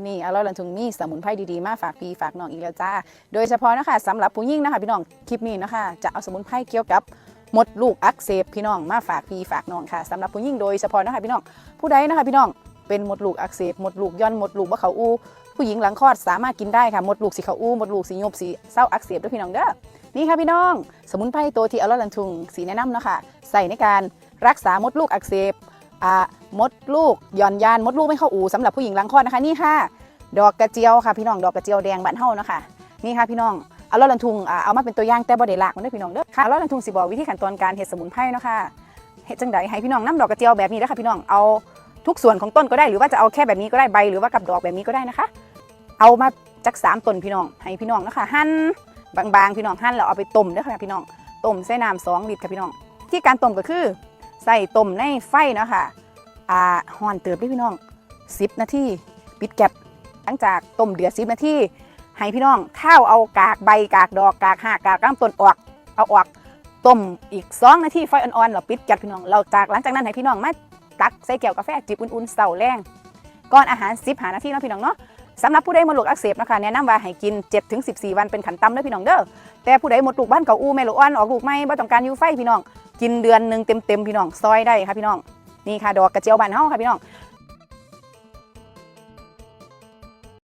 นนี้อร่อยลันทุงมีสมุนไพรดีๆ มาฝากพี่ฝากน้องอีกแล้วจ้า โดยเฉพาะนะคะสำหรับผู้หญิงนะคะ พี่น้องคลิปนี้นะคะ จะเอาสมุนไพรเกี่ยวกับมดลูกอักเสบพี่น้องมาฝากพี่ฝากน้องค่ะสำหรับผู้หญิงโดยเฉพาะนะคะพี่น้องผู้ใดนะคะพี่น้องเป็นมดลูกอักเสบมดลูกย่อนมดลูกว่าเขาอูผู้หญิงหลังคลอดสามารถกินได้ค่ะมดลูกสีเขาอูมดลูกสียบสีเศร้าอักเสบด้วยพี่น้องเด้อนี่ค่ะพี่น้อง สมุนไพรตัวที่อร่อยลันทุงสีแนะนำนะคะใส่ในการรักษามดลูกอักเสบ มดลูกหย่อนยานมดลูกไม่เข้าอูสำหรับผู้หญิงหลังคลอดนะคะนี่ค่ะ ดอกกระเจียวค่ะพี่น้องดอกกระเจียวแดงบ้านเฮาเนาะค่ะนี่ค่ะพี่น้องเอาล่อลันทุงเอามาเป็นตัวอย่างแต่บ่ได้ลากมันเด้พี่น้องเด้อค่ะเอาล่อลันทุงสิบอกวิธีขั้นตอนการเฮ็ดสมุนไพรเนาะค่ะเฮ็ดจังไดให้พี่น้องนํดอกกระเจียวแบบนี้เด้อค่ะพี่น้องเอาทุกส่วนของต้นก็ได้หรือว่าจะเอาแค่แบบนี้ก็ได้ใบหรือว่ากับดอกแบบนี้ก็ได้นะคะ เอามาจักสามต้นพี่น้องให้พี่น้องเนาะค่ะหั่นบางๆพี่น้องหั่นแล้วเอาไปต้มเด้อค่ะพี่น้องต้มใส่น้ำสองลิตรค่ะพี่น้อง ที่การต้มก็คือ ใส่ต้มในไฟเนาะค่ะอ่าฮ้อนเติบเด้พี่น้อง10นาทีปิดแก๊สหลังจากต้มเดือดสิบนาทีให้พี่น้องเท้าเอากากใบกากดอกกากหากกากก้ามต้นออกเอาออกต้มอีกสองนาทีไฟอ่อนๆเราปิดแกัดพี่น้องเราจากหลังจากนั้นให้พี่น้องมาตักใส่แก้วกาแฟจิบอุ่นๆเสาแรงก่อนอาหาร10หานาทีเนาะพี่น้องเนาะสำหรับผู้ใดมดลูกอักเสบนะคะแนะนำว่าให้กิน7ถึง14 วันเป็นขันต่ำเด้อพี่น้องเด้อแต่ผู้ใดหมดลูกบ้านเก่าอู้แม่ลูกอ่อนออกลูกไม่บ่ต้องการยูไฟพี่น้อง กินเดือนหนึ่งเต็มๆพี่น้องซอยได้ค่ะพี่น้องนี่ค่ะดอกกระเจียวบานเฮาค่ะพี่น้อง